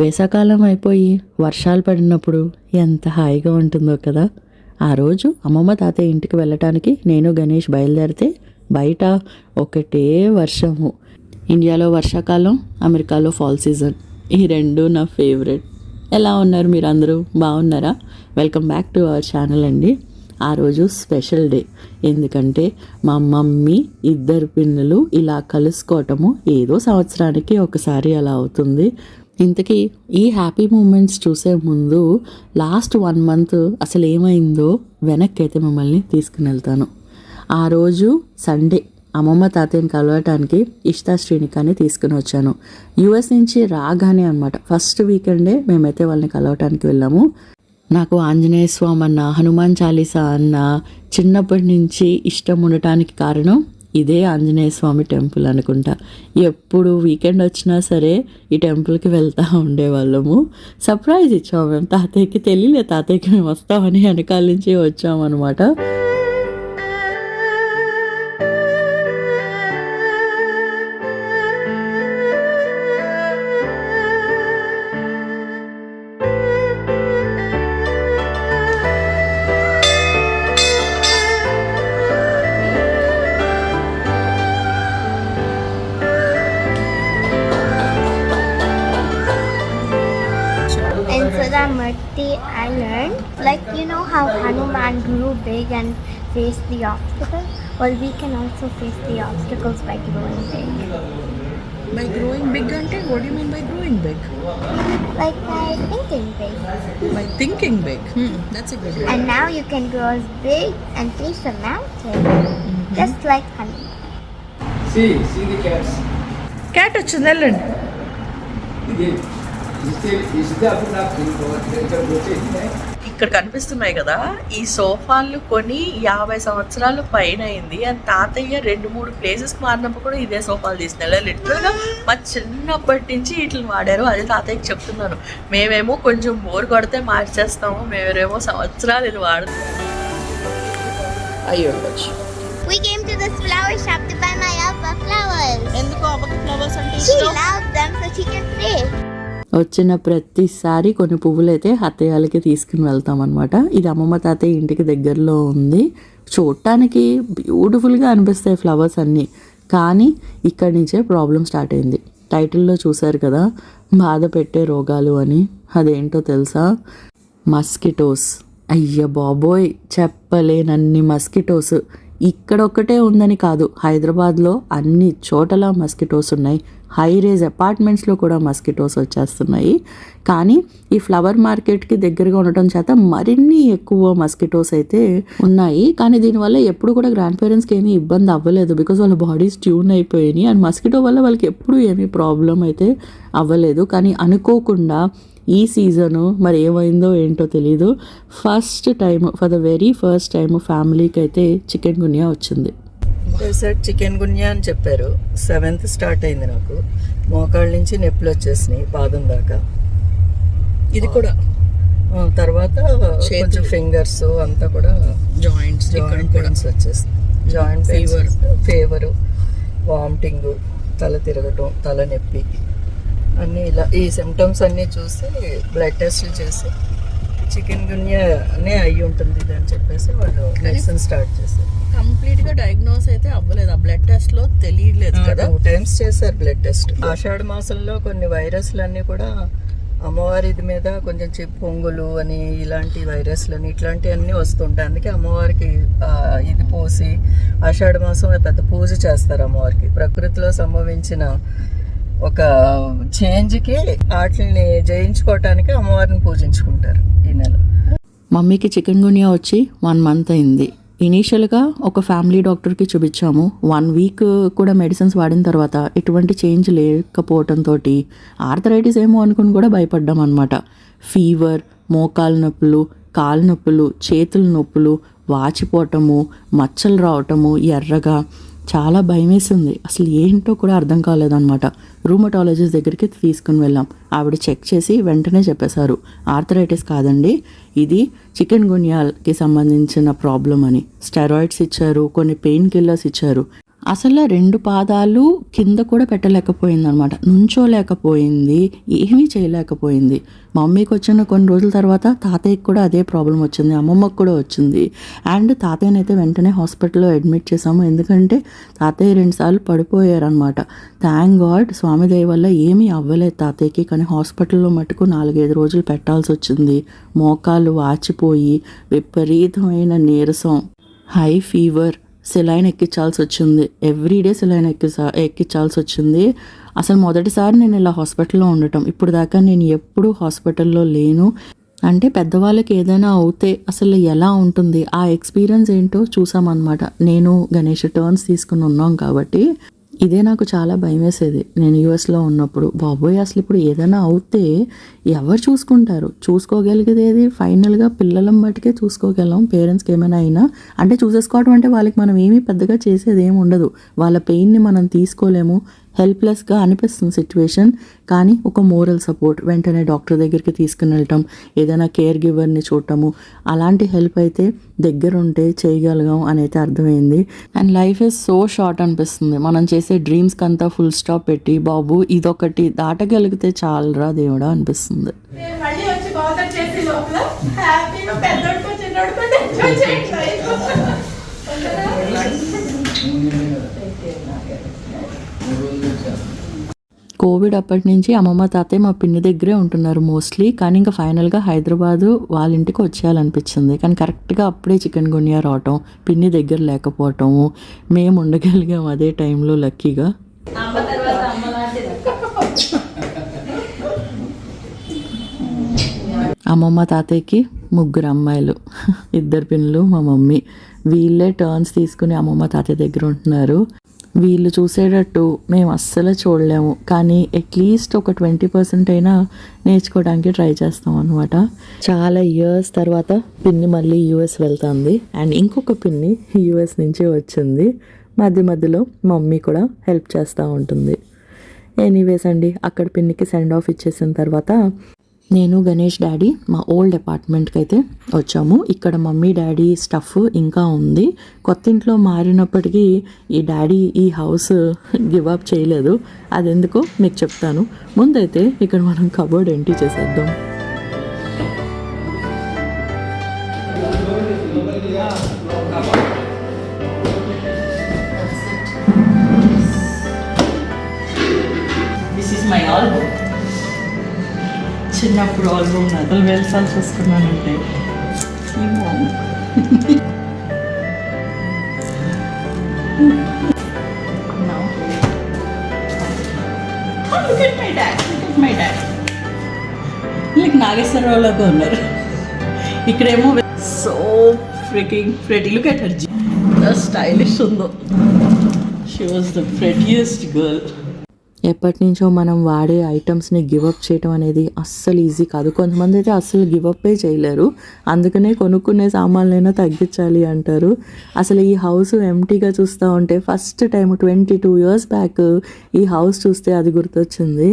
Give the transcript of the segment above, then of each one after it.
వేసాకాలం అయిపోయి వర్షాలు పడినప్పుడు ఎంత హాయిగా ఉంటుందో కదా. ఆ రోజు అమ్మమ్మ తాతయ్య ఇంటికి వెళ్ళటానికి నేను గణేష్ బయలుదేరితే బయట ఒకటే వర్షము. ఇండియాలో వర్షాకాలం అమెరికాలో ఫాల్ సీజన్ ఈ రెండు నా ఫేవరెట్ ఎలా ఉన్నారు మీరు అందరూ బాగున్నారా? Welcome back to our channel అండి. ఆ రోజు స్పెషల్ డే ఎందుకంటే మా మమ్మీ ఇద్దరు పిన్నులు ఇలా కలుసుకోవటము ఏదో సంవత్సరానికి ఒకసారి అలా అవుతుంది. ఇంతకీ ఈ హ్యాపీ మూమెంట్స్ చూసే ముందు లాస్ట్ వన్ మంత్ అసలు ఏమైందో వెనక్కి అయితే మిమ్మల్ని తీసుకుని వెళ్తాను ఆ రోజు సండే అమ్మమ్మ తాతయ్యని కలవటానికి ఇష్టా శ్రీనికాని తీసుకుని వచ్చాను. యుఎస్ నుంచి రాగానే అనమాట ఫస్ట్ వీకెండే మేమైతే వాళ్ళని కలవటానికి వెళ్ళాము. నాకు ఆంజనేయ స్వామి అన్న హనుమాన్ చాలీసా అన్న చిన్నప్పటి నుంచి ఇష్టం ఉండటానికి కారణం ఇదే ఆంజనేయ స్వామి టెంపుల్ అనుకుంటా. ఎప్పుడు వీకెండ్ వచ్చినా సరే ఈ టెంపుల్కి వెళ్తూ ఉండేవాళ్ళము. సర్ప్రైజ్ ఇచ్చాము మేము. తాతయ్యకి తెలియలే తాతయ్యకి మేము వస్తామని వెనకాల నుంచి వచ్చామన్నమాట. Murti I learned, like you know how Hanuman grew big and faced the obstacles? Well, we can also face the obstacles by growing big. By growing big ante, what do you mean by growing big? Like by thinking big. By thinking big. Hmm, that's a good one. And now you can grow as big and face a mountain. Just like Hanuman. See, see the cats. Cat వచ్చింది వెళ్ళండి ఇది ఇస్తే ఇస్తే అప్పుడు నాకు ఇక్కడికి వచ్చేసింది ఇక్కడ కనిపిస్తున్నాయి కదా ఈ సోఫాలు కొని యాభై సంవత్సరాలు పైన అయింది. అండ్ తాతయ్య రెండు మూడు ప్లేసెస్కి మారినప్పుడు కూడా ఇదే సోఫాలు తీసుకెళ్ళారు లిటరల్గా మా చిన్నప్పటి నుంచి వీటిని వాడారు. అదే తాతయ్యకి చెప్తున్నాను. మేమేమో కొంచెం బోర్ కొడితే మార్చేస్తాము. మేమేమో సంవత్సరాలు ఇది వాడుతాం అయ్యి ఉండొచ్చు We came to this flower shop to buy వచ్చిన ప్రతిసారి కొన్ని పువ్వులు అయితే అత్తయ్యాలకి తీసుకుని వెళ్తాం అనమాట ఇది అమ్మమ్మ తాతయ్య ఇంటికి దగ్గరలో ఉంది. చూడటానికి బ్యూటిఫుల్గా అనిపిస్తాయి ఫ్లవర్స్ అన్నీ. కానీ ఇక్కడి నుంచే ప్రాబ్లం స్టార్ట్ అయింది. టైటిల్లో చూశారు కదా బాధ పెట్టే రోగాలు అని. అదేంటో తెలుసా? మస్కిటోస్ అయ్య బాబోయ్ చెప్పలేనన్ని మస్కిటోస్ ఇక్కడ ఒక్కటే ఉందని కాదు హైదరాబాద్లో అన్ని చోటల మస్కిటోస్ ఉన్నాయి. హై రేజ్ అపార్ట్మెంట్స్లో కూడా మస్కిటోస్ వచ్చేస్తున్నాయి. కానీ ఈ ఫ్లవర్ మార్కెట్కి దగ్గరగా ఉండటం చేత మరిన్ని ఎక్కువ మస్కిటోస్ అయితే ఉన్నాయి. కానీ దీనివల్ల ఎప్పుడు కూడా గ్రాండ్ పేరెంట్స్కి ఏమీ ఇబ్బంది అవ్వలేదు. బికాజ్ వాళ్ళ బాడీస్ ట్యూన్ అయిపోయినాయి. అండ్ మస్కిటో వల్ల వాళ్ళకి ఎప్పుడు ఏమీ ప్రాబ్లం అయితే అవ్వలేదు. కానీ అనుకోకుండా ఈ సీజను మరి ఏమైందో ఏంటో తెలీదు. First time for the very first time ఫ్యామిలీకి అయితే చికెన్ గున్యా వచ్చింది. డెసర్ట్ చికెన్ గున్యా అని చెప్పారు. సెవెంత్ స్టార్ట్ అయింది నాకు. మోకాళ్ళ నుంచి నొప్పులు వచ్చేసినాయి పాదం దాకా. ఇది కూడా. తర్వాత కొంచెం ఫింగర్స్ అంతా కూడా జాయింట్స్ జాయింట్ పెయిన్స్ వచ్చేసి జాయింట్ ఫీవర్ ఫీవర్ వామిటింగ్ తల తిరగటం తల నొప్పి అన్నీ ఇలా ఈ సిమ్టమ్స్ అన్నీ చూసి బ్లడ్ టెస్ట్లు చేసి చికెన్ గున్యా అనే అయి ఉంటుంది ఇది అని చెప్పేసి వాళ్ళు మెడిసిన్ స్టార్ట్ చేశారు. కంప్లీట్గా డయాగ్నోస్ అయితే అవ్వలేదు. ఆ బ్లడ్ టెస్ట్లో తెలియలేదు కదా? టైమ్స్ చేశారు బ్లడ్ టెస్ట్ ఆషాఢ మాసంలో కొన్ని వైరస్లు అన్నీ కూడా అమ్మవారి ఇది మీద కొంచెం చి పొంగులు అని ఇలాంటి వైరస్లు అని ఇట్లాంటివన్నీ వస్తుంటాయి. అందుకే అమ్మవారికి ఇది పోసి ఆషాఢ మాసం పెద్ద పూజ చేస్తారు అమ్మవారికి. ప్రకృతిలో సంభవించిన ఒక చేంజ్కి వాటిని జయించుకోవటానికి అమ్మవారిని పూజించుకుంటారు ఈ నెల. మమ్మీకి చికెన్ గునియా వచ్చి వన్ మంత్ అయింది. ఇనీషియల్గా ఒక ఫ్యామిలీ డాక్టర్కి చూపించాము. వన్ వీక్ కూడా మెడిసిన్స్ వాడిన తర్వాత ఎటువంటి చేంజ్ లేకపోవడంతో ఆర్థరైటిస్ ఏమో అనుకుని కూడా భయపడ్డాం అనమాట ఫీవర్ మోకాలు నొప్పులు కాలు నొప్పులు చేతుల నొప్పులు వాచిపోవటము మచ్చలు రావటము ఎర్రగా చాలా భయం వేసింది అసలు ఏంటో కూడా అర్థం కాలేదన్నమాట. రూమటాలజిస్ట్ దగ్గరికి తీసుకుని వెళ్ళాం. ఆవిడ చెక్ చేసి వెంటనే చెప్పేశారు. ఆర్థరైటిస్ కాదండి. ఇది చికెన్ గున్యాల్కి సంబంధించిన ప్రాబ్లం అని. స్టెరాయిడ్స్ ఇచ్చారు కొన్ని పెయిన్ కిల్లర్స్ ఇచ్చారు. అసలు రెండు పాదాలు కింద కూడా పెట్టలేకపోయింది అనమాట నుంచోలేకపోయింది ఏమీ చేయలేకపోయింది. మమ్మీకి వచ్చిన కొన్ని రోజుల తర్వాత తాతయ్యకి కూడా అదే ప్రాబ్లం వచ్చింది అమ్మమ్మకి కూడా వచ్చింది. అండ్ తాతయ్యనైతే వెంటనే హాస్పిటల్లో అడ్మిట్ చేసాము ఎందుకంటే తాతయ్య రెండుసార్లు పడిపోయారనమాట. థ్యాంక్ గాడ్ స్వామి దయ వల్ల ఏమీ అవ్వలేదు తాతయ్యకి. కానీ హాస్పిటల్లో మటుకు నాలుగైదు రోజులు పెట్టాల్సి వచ్చింది. మోకాలు వాచిపోయి విపరీతమైన నీరసం హై ఫీవర్ సెలైన్ ఎక్కించాల్సి వచ్చింది ఎవ్రీడే సెలైన్ ఎక్కిసా ఎక్కించాల్సి వచ్చింది అసలు మొదటిసారి నేను ఇలా హాస్పిటల్లో ఉండటం. ఇప్పుడు దాకా నేను ఎప్పుడూ హాస్పిటల్లో లేను. అంటే పెద్దవాళ్ళకి ఏదైనా అవుతే అసలు ఎలా ఉంటుంది? ఆ ఎక్స్పీరియన్స్ ఏంటో చూసామన్నమాట. నేను గణేష్ టర్న్స్ తీసుకుని ఉన్నాం కాబట్టి. ఇదే నాకు చాలా భయం వేసేది. నేను యూఎస్లో ఉన్నప్పుడు. బాబోయ్ అసలు ఇప్పుడు ఏదైనా అవుతే ఎవరు చూసుకుంటారు? చూసుకోగలిగేది ఫైనల్గా పిల్లలం బట్టికే చూసుకోగలం. పేరెంట్స్కి ఏమైనా అయినా. అంటే చూసేసుకోవడం అంటే వాళ్ళకి మనం ఏమీ పెద్దగా చేసేది ఏమి ఉండదు. వాళ్ళ పెయిన్ని మనం తీసుకోలేము. హెల్ప్లెస్గా అనిపిస్తుంది సిచ్యువేషన్ కానీ ఒక మోరల్ సపోర్ట్ వెంటనే డాక్టర్ దగ్గరికి తీసుకుని వెళ్ళటం ఏదైనా కేర్ గివర్ని చూడటము అలాంటి హెల్ప్ అయితే దగ్గర ఉంటే చేయగలగాం అని అయితే అర్థమైంది. And life is so short అనిపిస్తుంది. మనం చేసే డ్రీమ్స్కి అంతా ఫుల్ స్టాప్ పెట్టి బాబు ఇదొకటి దాటగలిగితే చాలరా దేవుడా అనిపిస్తుంది. నేను మళ్ళీ వచ్చి బాగా చేసి లోపల హ్యాపీగా కోవిడ్ అప్పటి నుంచి అమ్మమ్మ తాతయ్య మా పిన్ని దగ్గరే ఉంటున్నారు మోస్ట్లీ కానీ ఇంకా ఫైనల్గా హైదరాబాదు వాళ్ళ ఇంటికి వచ్చేయాలనిపించింది. కానీ కరెక్ట్గా అప్పుడే చికెన్ గున్యా రావటం పిన్ని దగ్గర లేకపోవటము మేము ఉండగలిగాం అదే టైంలో లక్కీగా అమ్మమ్మ తాతయ్యకి ముగ్గురు అమ్మాయిలు ఇద్దరు పిన్నులు మా మమ్మీ. వీళ్ళే టర్న్స్ తీసుకుని అమ్మమ్మ తాతయ్య దగ్గర ఉంటున్నారు. వీళ్ళు చూసేటట్టు మేము అస్సలు చూడలేము. కానీ అట్లీస్ట్ ఒక ట్వంటీ పర్సెంట్ అయినా నేర్చుకోవడానికి ట్రై చేస్తాం అనమాట చాలా ఇయర్స్ తర్వాత పిన్ని మళ్ళీ యూఎస్ వెళ్తుంది. అండ్ ఇంకొక పిన్ని యూఎస్ నుంచి వచ్చింది. మధ్య మధ్యలో మమ్మీ కూడా హెల్ప్ చేస్తూ ఉంటుంది. ఎనీవేస్ అండి అక్కడ పిన్నికి సెండ్ ఆఫ్ ఇచ్చేసిన తర్వాత నేను గణేష్ డాడీ మా ఓల్డ్ అపార్ట్మెంట్కి అయితే వచ్చాము. ఇక్కడ మమ్మీ డాడీ స్టఫ్ ఇంకా ఉంది. కొత్త ఇంట్లో మారినప్పటికీ ఈ డాడీ ఈ హౌస్ గివ్ అప్ చేయలేదు. అది ఎందుకో మీకు చెప్తాను. ముందైతే ఇక్కడ మనం కబోర్డ్ ఎంట్రీ చేసేద్దాం. చిన్నప్పుడు ఆల్బమ్ నదులు at చూసుకున్నానంటే dad. లైక్ నాగేశ్వరరావులాగా ఉన్నారు. ఇక్కడేమో so freaking pretty look at her stylish ఉందో. She was the prettiest girl ఎప్పటి నుంచో మనం వాడే ఐటమ్స్ని గివప్ చేయటం అనేది అస్సలు ఈజీ కాదు. కొంతమంది అయితే అస్సలు గివప్పే చేయలేరు. అందుకనే కొనుక్కునే సామాన్లైనా తగ్గించాలి అంటారు. అసలు ఈ హౌస్ ఎంటీగా చూస్తూ ఉంటే first time twenty two years back ఈ హౌస్ చూస్తే అది గుర్తొచ్చింది.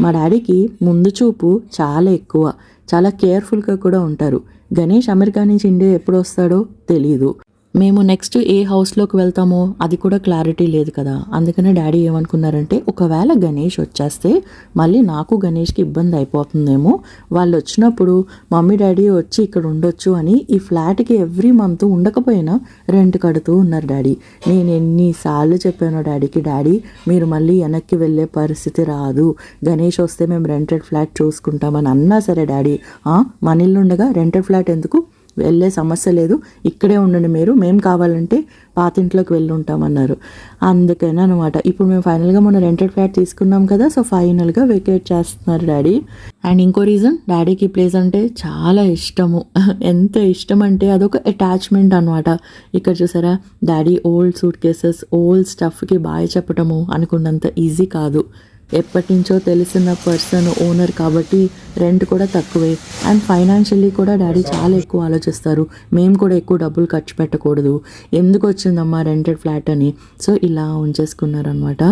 మా డాడీకి ముందు చూపు చాలా ఎక్కువ. చాలా కేర్ఫుల్గా కూడా ఉంటారు. గణేష్ అమెరికా నుంచి ఇండియా ఎప్పుడు వస్తాడో తెలీదు. మేము నెక్స్ట్ ఏ హౌస్లోకి వెళ్తామో అది కూడా క్లారిటీ లేదు కదా. అందుకనే డాడీ ఏమనుకున్నారంటే ఒకవేళ గణేష్ వచ్చేస్తే మళ్ళీ నాకు గణేష్కి ఇబ్బంది అయిపోతుందేమో. వాళ్ళు వచ్చినప్పుడు మమ్మీ డాడీ వచ్చి ఇక్కడ ఉండొచ్చు అని ఈ ఫ్లాట్కి ఎవ్రీ మంత్ ఉండకపోయినా రెంట్ కడుతూ ఉన్నారు డాడీ. నేను ఎన్నిసార్లు చెప్పాను డాడీకి డాడీ మీరు మళ్ళీ వెనక్కి వెళ్ళే పరిస్థితి రాదు. గణేష్ వస్తే మేము రెంటెడ్ ఫ్లాట్ చూసుకుంటామని అన్నా సరే డాడీ. మన ఇల్లుండగా రెంటెడ్ ఫ్లాట్ ఎందుకు? వెళ్ళే సమస్య లేదు. ఇక్కడే ఉండండి మీరు. మేము కావాలంటే పాతింట్లోకి వెళ్ళి ఉంటామన్నారు అందుకని అనమాట ఇప్పుడు మేము ఫైనల్గా మొన్న రెంటెడ్ ఫ్లాట్ తీసుకున్నాం కదా సో ఫైనల్గా వెకేట్ చేస్తున్నారు డాడీ. అండ్ ఇంకో రీజన్ డాడీకి ఈ ప్లేస్ అంటే చాలా ఇష్టము. ఎంత ఇష్టం అంటే అదొక అటాచ్మెంట్ అనమాట ఇక్కడ చూసారా daddy old suitcases old స్టఫ్కి బాయ్ చెప్పటము అనుకున్నంత ఈజీ కాదు. ఎప్పటినుంచో తెలిసిన పర్సన్ ఓనర్ కాబట్టి రెంట్ కూడా తక్కువే. అండ్ ఫైనాన్షియల్లీ కూడా డాడీ చాలా ఎక్కువ ఆలోచిస్తారు. మేము కూడా ఎక్కువ డబ్బులు ఖర్చు పెట్టకూడదు. ఎందుకు వచ్చిందమ్మా రెంటెడ్ ఫ్లాట్ అని. సో ఇలా ఉంచేసుకున్నారనమాట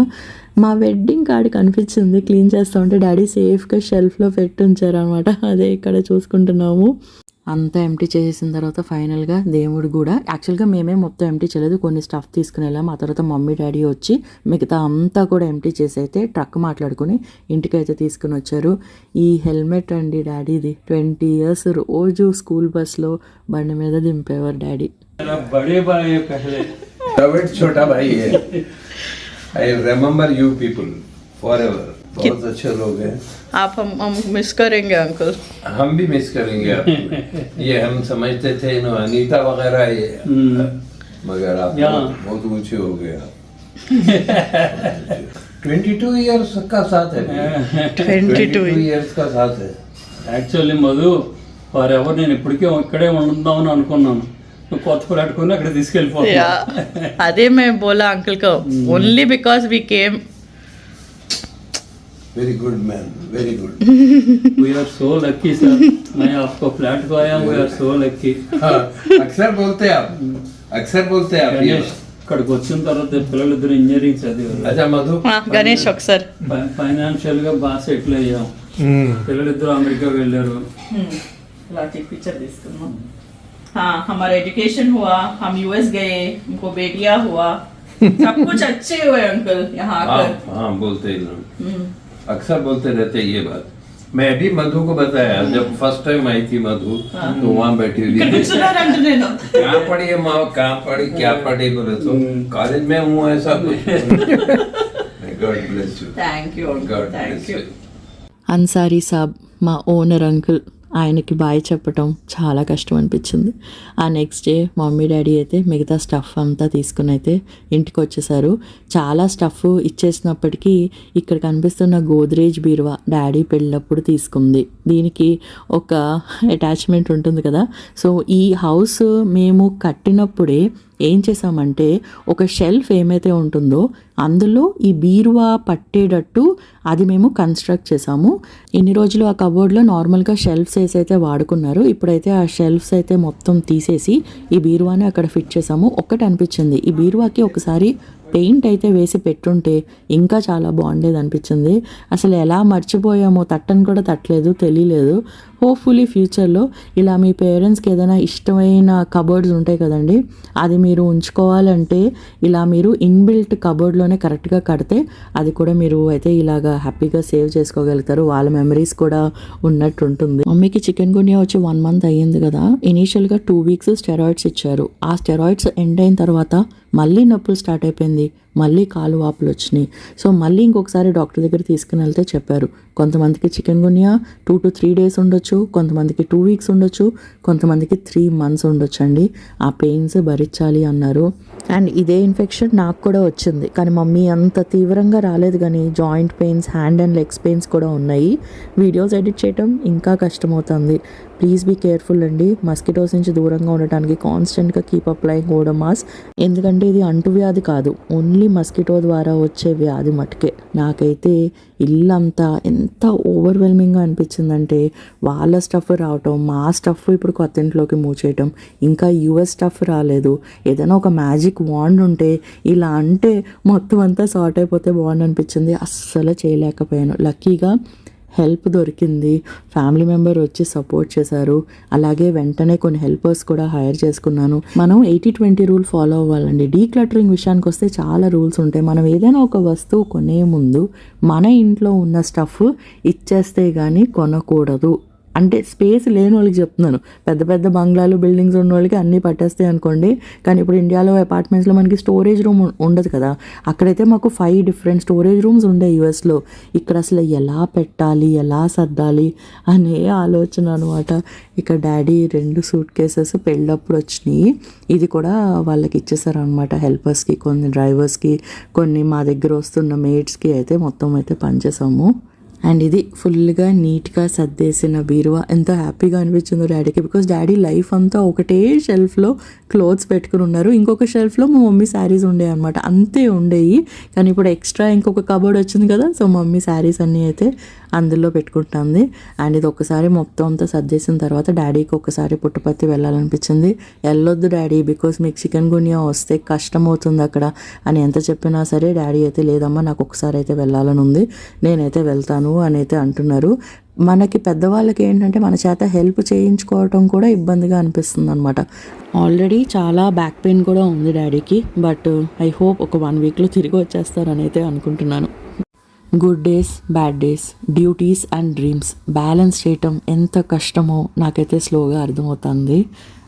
మా వెడ్డింగ్ కార్డు కనిపించింది. క్లీన్ చేస్తూ ఉంటే డాడీ సేఫ్గా షెల్ఫ్లో పెట్టి ఉంచారనమాట అదే ఇక్కడ చూసుకుంటున్నాము. అంతా ఎంటీ చేసేసిన తర్వాత ఫైనల్గా దేవుడు కూడా యాక్చువల్గా మేమే మొత్తం ఎంటీ చేయలేదు కొన్ని స్టఫ్ తీసుకుని వెళ్ళాము ఆ తర్వాత మమ్మీ డాడీ వచ్చి మిగతా అంతా కూడా ఎంటీ చేసి అయితే ట్రక్ మాట్లాడుకుని ఇంటికైతే తీసుకుని వచ్చారు. ఈ హెల్మెట్ అండి డాడీది ట్వంటీ ఇయర్స్ రోజు స్కూల్ బస్లో బండి మీద దింపేవారు daddy. I remember you people forever छोटा भाई है I remember you people forever बहुत अच्छे लोग हैं आप हम हम मिस करेंगे अंकल हम भी मिस करेंगे आपको ये हम समझते थे नो अनीता वगैरह ये मगर आप या। बहुत, बहुत ऊंचे हो गए आप ट्वेंटी टू ईयर्स का साथ है ट्वेंटी टू ईयर्स का साथ है యాక్చువల్లీ మధు వారెవరు నేను ఇప్పటికే ఇక్కడే ఉందామని అనుకున్నాను నువ్వు కొత్త ఫ్లాట్ కొని అక్కడ తీసుకెళ్ళిపోతున్నా अरे मैं बोला अंकल को only because we came very good man very good we are so lucky sir मैं आपको फ्लैट को आया हूँ वी आर सो लकी हाँ, अक्सर बोलते हैं आप अक्सर बोलते हैं आप ये గణేష్ ఇక్కడికి వచ్చిన తర్వాత పిల్లలిద్దరు ఇంజనీరింగ్ చదివారు अच्छा मधु गणेश अक्सर ఫైనాన్షియల్ గా బాగా సెటిల్ అయ్యాం పిల్లలిద్దరు అమెరికా వెళ్ళారు लाठी पिक्चर తీసుకున్నాం हाँ हमारा एजुकेशन हुआ हम यूएस गए हमको बेटियां हुआ सब कुछ अच्छे हुए अंकल यहाँ हाँ आकर हाँ बोलते ही लोग अक्सर बोलते रहते ये बात। मैं भी मधु को बताया जब फ़र्स्ट टाइम आई थी मधु तो वहाँ बैठी हुई कहाँ पढ़ी है माँ कहाँ पढ़ी क्या पढ़ी बोले तो हम्म। कॉलेज में हूँ ऐसा कुछ। अंसारी साहब माँ ओनर अंकल। ఆయనకి బాయ్ చెప్పటం చాలా కష్టం అనిపించింది. ఆ నెక్స్ట్ డే మమ్మీ డాడీ అయితే మిగతా స్టఫ్ అంతా తీసుకుని అయితే ఇంటికి వచ్చేసారు. చాలా స్టఫ్ ఇచ్చేసినప్పటికీ ఇక్కడ కనిపిస్తున్న గోద్రేజ్ బీరువా డాడీ పెళ్ళినప్పుడు తీసుకుంది. దీనికి ఒక అటాచ్మెంట్ ఉంటుంది కదా. సో ఈ హౌస్ మేము కట్టినప్పుడే ఏం చేసామంటే ఒక షెల్ఫ్ ఏమైతే ఉంటుందో అందులో ఈ బీరువా పట్టేటట్టు అది మేము కన్స్ట్రక్ట్ చేసాము ఇన్ని రోజులు ఆ కబోర్డ్లో నార్మల్గా షెల్ఫ్స్ వేసి అయితే వాడుకున్నారు ఇప్పుడైతే ఆ షెల్ఫ్స్ అయితే మొత్తం తీసేసి ఈ బీరువాని అక్కడ ఫిట్ చేసాము ఒక్కటి అనిపించింది ఈ బీరువాకి ఒకసారి పెయింట్ అయితే వేసి పెట్టుంటే ఇంకా చాలా బాగుండేది అనిపించింది. అసలు ఎలా మర్చిపోయామో తట్టని కూడా తట్టలేదు తెలియలేదు. హోప్ఫుల్లీ ఫ్యూచర్లో ఇలా మీ పేరెంట్స్కి ఏదైనా ఇష్టమైన కబోర్డ్స్ ఉంటాయి కదండి అది మీరు ఉంచుకోవాలంటే ఇలా మీరు ఇన్బిల్ట్ కబోర్డ్లోనే కరెక్ట్గా కడితే అది కూడా మీరు అయితే ఇలాగా హ్యాపీగా సేవ్ చేసుకోగలుగుతారు. వాళ్ళ మెమరీస్ కూడా ఉన్నట్టు ఉంటుంది. మమ్మీకి చికెన్ గునియా వచ్చి వన్ మంత్ అయ్యింది కదా ఇనీషియల్గా టూ వీక్స్ స్టెరాయిడ్స్ ఇచ్చారు. ఆ స్టెరాయిడ్స్ ఎండ్ అయిన తర్వాత మళ్ళీ నొప్పులు స్టార్ట్ అయిపోయింది. మళ్ళీ కాలు వాపులు వచ్చినాయి. సో మళ్ళీ ఇంకొకసారి డాక్టర్ దగ్గర తీసుకుని వెళ్తే చెప్పారు కొంతమందికి chikungunya two to three days ఉండొచ్చు కొంతమందికి టూ వీక్స్ ఉండొచ్చు కొంతమందికి త్రీ మంత్స్ ఉండొచ్చు అండి. ఆ పెయిన్స్ భరించాలి అన్నారు. అండ్ ఇదే ఇన్ఫెక్షన్ నాకు కూడా వచ్చింది. కానీ మమ్మీ అంత తీవ్రంగా రాలేదు కానీ joint pains hand and legs pains కూడా ఉన్నాయి. వీడియోస్ ఎడిట్ చేయటం ఇంకా కష్టమవుతుంది. ప్లీజ్ బీ కేర్ఫుల్ అండి. మస్కిటోస్ నుంచి దూరంగా ఉండటానికి కాన్స్టెంట్గా కీప్ అప్లైయింగ్ ఓడమాస్ ఎందుకంటే ఇది అంటువ్యాధి కాదు. ఓన్లీ మస్కిటో ద్వారా వచ్చే వ్యాధి మటుకే. నాకైతే ఇల్లంతా ఎంత ఓవర్వెల్మింగ్గా అనిపించిందంటే వాళ్ళ స్టఫ్ రావటం మా స్టఫ్ ఇప్పుడు కొత్త ఇంట్లోకి మూవ్ చేయటం ఇంకా యుఎస్ స్టఫ్ రాలేదు. ఏదైనా ఒక మ్యాజిక్ వాండ్ ఉంటే ఇలా అంటే మొత్తం అంతా సార్ట్ అయిపోతే బాగుండు అనిపించింది అస్సలు చేయలేకపోయాను. లక్కీగా హెల్ప్ దొరికింది. ఫ్యామిలీ మెంబర్ వచ్చి సపోర్ట్ చేశారు. అలాగే వెంటనే కొన్ని హెల్పర్స్ కూడా హైర్ చేసుకున్నాను. మనం ఎయిటీ ట్వంటీ రూల్ ఫాలో అవ్వాలండి. డీక్లటరింగ్ విషయానికి వస్తే చాలా రూల్స్ ఉంటాయి. మనం ఏదైనా ఒక వస్తువు కొనే ముందు మన ఇంట్లో ఉన్న స్టఫ్ ఇచ్చేస్తే కానీ కొనకూడదు. అంటే స్పేస్ లేని వాళ్ళకి చెప్తున్నాను. పెద్ద పెద్ద బంగ్లాలు బిల్డింగ్స్ ఉన్న వాళ్ళకి అన్నీ పట్టేస్తాయి అనుకోండి. కానీ ఇప్పుడు ఇండియాలో అపార్ట్మెంట్స్లో మనకి స్టోరేజ్ రూమ్ ఉండదు కదా. అక్కడైతే మాకు ఫైవ్ డిఫరెంట్ స్టోరేజ్ రూమ్స్ ఉండే యూఎస్లో. ఇక్కడ అసలు ఎలా పెట్టాలి ఎలా సర్దాలి అనే ఆలోచన అనమాట ఇక డాడీ రెండు సూట్ కేసెస్ పెళ్ళప్పుడు వచ్చినాయి. ఇది కూడా వాళ్ళకి ఇచ్చేసారు అనమాట హెల్పర్స్కి కొన్ని డ్రైవర్స్కి కొన్ని మా దగ్గర వస్తున్న మేట్స్కి అయితే మొత్తం అయితే పనిచేసాము. అండ్ ఇది ఫుల్గా నీట్గా సర్దేసిన బీరువా. ఎంత హ్యాపీగా అనిపించిందో డాడీకి బికాస్ డాడీ లైఫ్ అంతా ఒకటే షెల్ఫ్లో క్లోత్స్ పెట్టుకుని ఉన్నారు. ఇంకొక షెల్ఫ్లో మా మమ్మీ శారీస్ ఉండేవి అనమాట అంతే ఉండేవి కానీ ఇప్పుడు ఎక్స్ట్రా ఇంకొక కబోర్డ్ వచ్చింది కదా సో మమ్మీ శారీస్ అన్నీ అయితే అందులో పెట్టుకుంటుంది. అండ్ ఇది ఒకసారి మొత్తం అంతా సర్దేసిన తర్వాత డాడీకి ఒకసారి పుట్టపత్తి వెళ్ళాలనిపించింది. వెళ్ళొద్దు డాడీ బికాస్ మీకు చికెన్ గునియా వస్తే కష్టం అవుతుంది అక్కడ. అని ఎంత చెప్పినా సరే డాడీ అయితే లేదమ్మా నాకు ఒకసారి అయితే వెళ్ళాలని ఉంది. నేనైతే వెళ్తాను. అని అయితే అంటున్నారు. మనకి పెద్దవాళ్ళకి ఏంటంటే మన చేత హెల్ప్ చేయించుకోవటం కూడా ఇబ్బందిగా అనిపిస్తుంది అనమాట ఆల్రెడీ చాలా బ్యాక్ పెయిన్ కూడా ఉంది డాడీకి బట్ ఐ హోప్ ఒక వన్ వీక్లో తిరిగి వచ్చేస్తారని అయితే అనుకుంటున్నాను. Good days bad days duties and dreams. Balance చేయటం ఎంత కష్టమో నాకైతే స్లోగా అర్థమవుతుంది.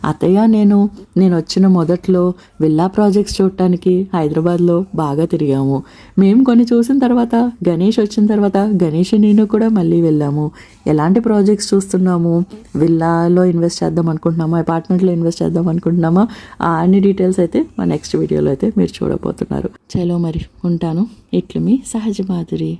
అత్తయ్య నేను నేను వచ్చిన మొదట్లో విల్లా ప్రాజెక్ట్స్ చూడటానికి హైదరాబాద్లో బాగా తిరిగాము. మేము కొన్ని చూసిన తర్వాత గణేష్ వచ్చిన తర్వాత గణేష్ నేను కూడా మళ్ళీ వెళ్ళాము. ఎలాంటి ప్రాజెక్ట్స్ చూస్తున్నాము? విల్లాలో ఇన్వెస్ట్ చేద్దాం అనుకుంటున్నామా? అపార్ట్మెంట్లో ఇన్వెస్ట్ చేద్దాం అనుకుంటున్నామా? ఆ అన్ని డీటెయిల్స్ అయితే మా నెక్స్ట్ వీడియోలో అయితే మీరు చూడబోతున్నారు. చలో మరి ఉంటాను. ఇట్లు మీ సహజ మాధురి